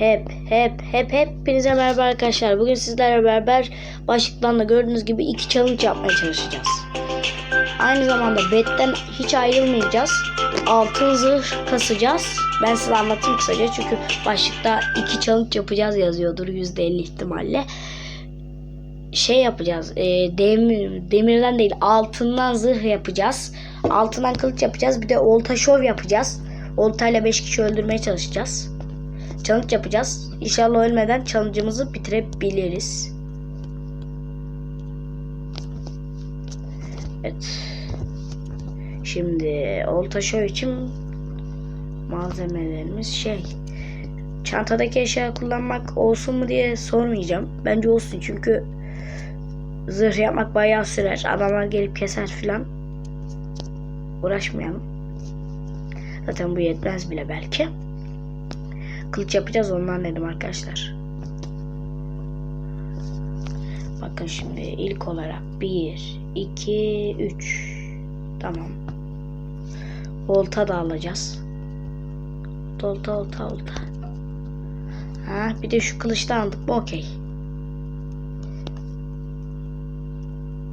Hep hep hep hepinize merhaba arkadaşlar. Bugün sizlerle beraber başlıktan da gördüğünüz gibi iki challenge yapmaya çalışacağız. Aynı zamanda betten hiç ayrılmayacağız. Altın zırh kasacağız. Ben size anlatayım kısaca çünkü başlıkta iki challenge yapacağız yazıyordur %50 ihtimalle. Şey yapacağız. E, demir, demirden değil altından zırh yapacağız. Altından kılıç yapacağız. Bir de olta şov yapacağız. Oltayla 5 kişi öldürmeye çalışacağız. Challenge yapacağız. İnşallah ölmeden challenge'ımızı bitirebiliriz. Evet. Şimdi olta şov için malzemelerimiz şey. Çantadaki eşya kullanmak olsun mu diye sormayacağım. Bence olsun çünkü zırh yapmak bayağı sürer. Adamlar gelip keser filan. Uğraşmayalım. Zaten bu yetmez bile belki. Kılıç yapacağız ondan dedim arkadaşlar. Bakın şimdi ilk olarak 1, 2, 3. Tamam. Olta da alacağız. Olta olta olta. Ha, bir de şu kılıçta aldık mı okey.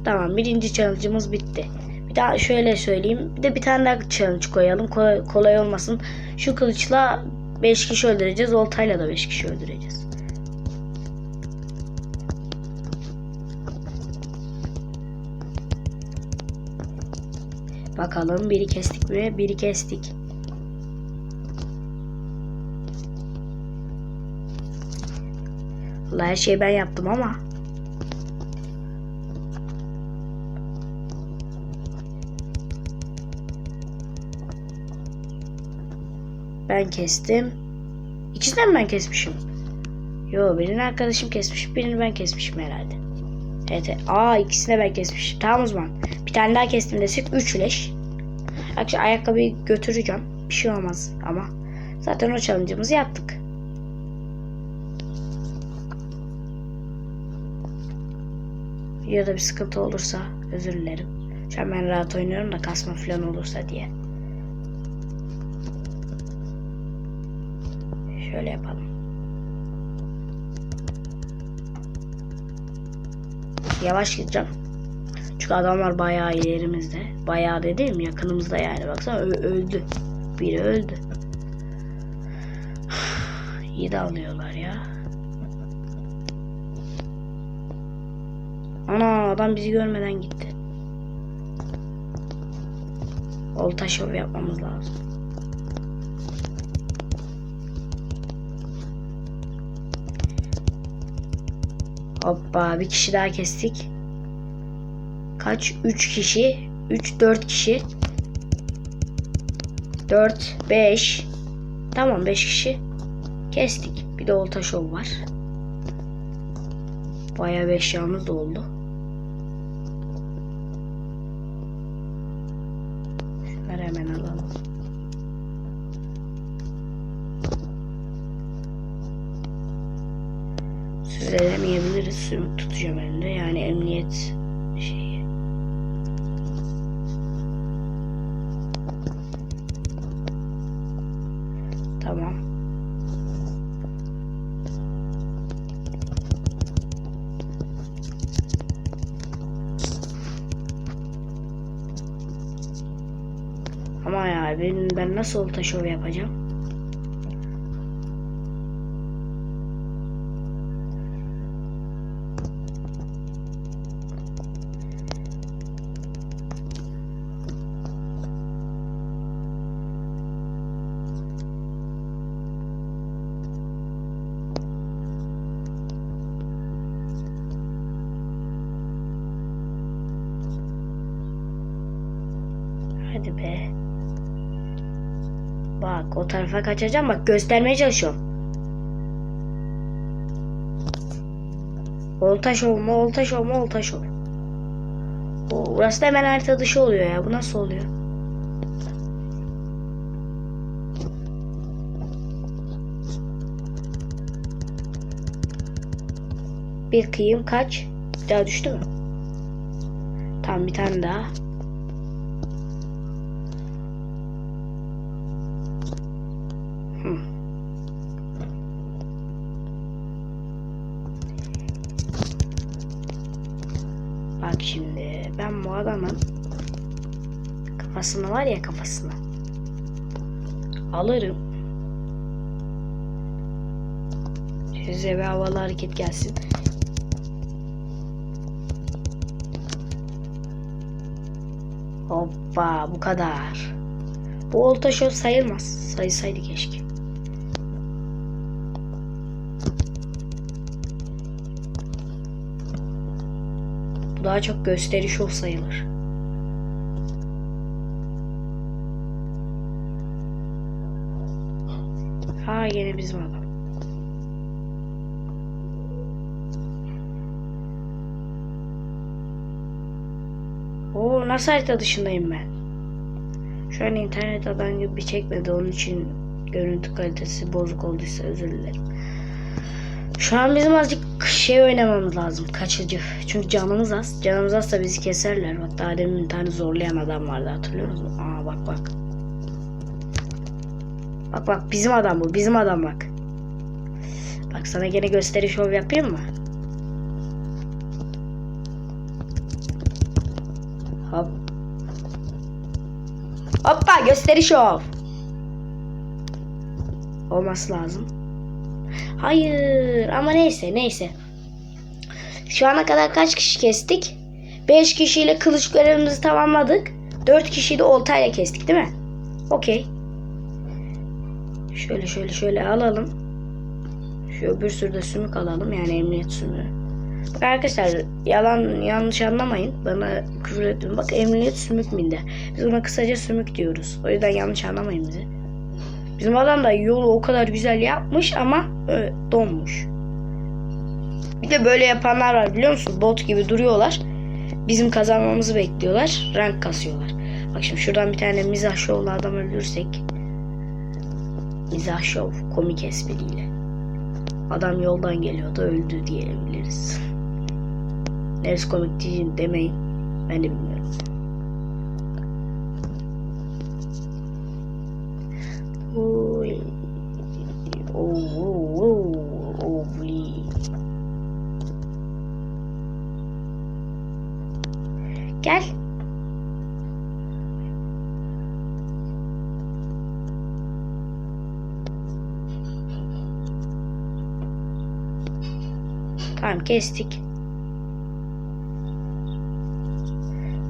Tamam birinci challenge'ımız bitti. Bir daha şöyle söyleyeyim. Bir de bir tane daha challenge koyalım. Kolay, kolay olmasın. Şu kılıçla 5 kişi öldüreceğiz. Oltayla da 5 kişi öldüreceğiz. Bakalım biri kestik mi? Biri kestik. Vallahi her şeyi ben yaptım ama. Ben kestim. İkisini ben kesmişim? Yo birinin arkadaşım kesmiş. Birini ben kesmişim herhalde. Evet. evet. Aa ikisini ben kesmişim. Tamam o zaman. Bir tane daha kestim desek 3 leş. Akşam ayakkabıyı götüreceğim. Bir şey olmaz ama. Zaten o challenge'ımızı yaptık. Videoda bir sıkıntı olursa özür dilerim. Şu an ben rahat oynuyorum da kasma falan olursa diye. Şöyle yapalım. Yavaş gideceğim. Çünkü adamlar bayağı ilerimizde. Bayağı dediğim yakınımızda yani. Baksana öldü. Biri öldü. İyi de alıyorlar ya. Ana adam bizi görmeden gitti. Olta şov yapmamız lazım. Hoppa bir kişi daha kestik. Kaç? 3 kişi. 3 4 kişi. 4 5 Tamam 5 kişi kestik. Bir de olta şov var. Bayağı bir eşyamız da oldu. Süzelemeyebiliriz. Sümük tutacağım elimde. Yani emniyet şeyi. Tamam. Ama ya ben, ben nasıl olta şov yapacağım? Hadi be. Bak o tarafa kaçacağım. Bak göstermeye çalışıyorum. Olta şov mu? Olta şov mu? Olta şov. Burası da hemen harita dışı oluyor ya. Bu nasıl oluyor? Bir kıyım kaç? Bir daha düştü mü? Tamam bir tane daha. Adamın kafasını var ya kafasını alırım. Size bir havalı hareket gelsin. Hoppa bu kadar. Bu olta şov sayılmaz. Sayılsaydı keşke. Daha çok gösteri şov sayılır. Ha yine bizim adam. Oo nasıl harita dışındayım ben? Şu an internet adam gibi çekmedi. Onun için görüntü kalitesi bozuk olduysa özür dilerim. Şu an bizim azıcık şey oynamamız lazım. Kaçıcı. Çünkü canımız az. Canımız azsa bizi keserler. Bak daha bir tane zorlayan adam vardı hatırlıyor musun? Aa bak bak. Bak bak bizim adam bu. Bizim adam bak. Bak sana gene gösteri şov yapayım mı? Hop. Hoppa gösteri şov. Olması lazım. Hayır ama neyse neyse. Şu ana kadar kaç kişi kestik? 5 kişiyle kılıç görevimizi tamamladık. 4 kişiyi de oltayla kestik değil mi? Okey. Şöyle şöyle şöyle alalım. Şu bir sürü de sümük alalım yani emniyet sümüğü. Bak arkadaşlar yalan yanlış anlamayın. Bana küfür etmeyin. Bak emniyet sümük minde. Biz ona kısaca sümük diyoruz. O yüzden yanlış anlamayın bizi. Bizim adam da yolu o kadar güzel yapmış ama öyle donmuş. Bir de böyle yapanlar var biliyor musun? Bot gibi duruyorlar. Bizim kazanmamızı bekliyorlar. Rank kasıyorlar. Bak şimdi şuradan bir tane mizah şovlu adam öldürsek. Mizah şov. Komik espriyle. Adam yoldan geliyordu öldü diyebiliriz. Neresi komik diyeyim demeyin. Ben de bilmiyorum. Gel. Tamam kestik.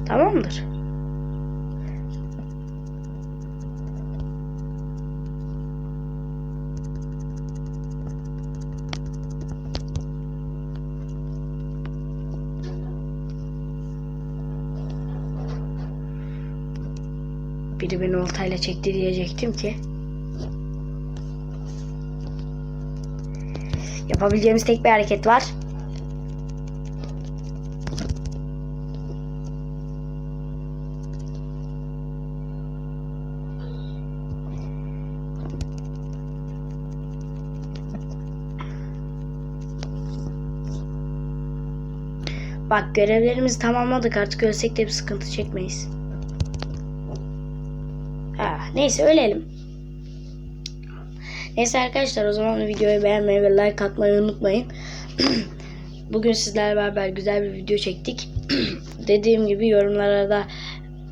Tamamdır. Biri beni oltayla çekti diyecektim ki. Yapabileceğimiz tek bir hareket var. Bak görevlerimizi tamamladık artık ölsek de bir sıkıntı çekmeyiz. Neyse ölelim. Neyse arkadaşlar o zaman videoyu beğenmeyi ve like atmayı unutmayın. Bugün sizlerle beraber güzel bir video çektik. Dediğim gibi yorumlara da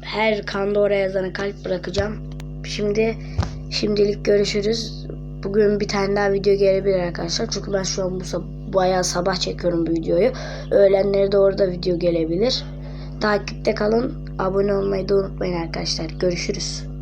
her kanda oraya yazana kalp bırakacağım. Şimdi şimdilik görüşürüz. Bugün bir tane daha video gelebilir arkadaşlar. Çünkü ben şu an bu sab- bayağı sabah çekiyorum bu videoyu. Öğlenleri de orada video gelebilir. Takipte kalın. Abone olmayı da unutmayın arkadaşlar. Görüşürüz.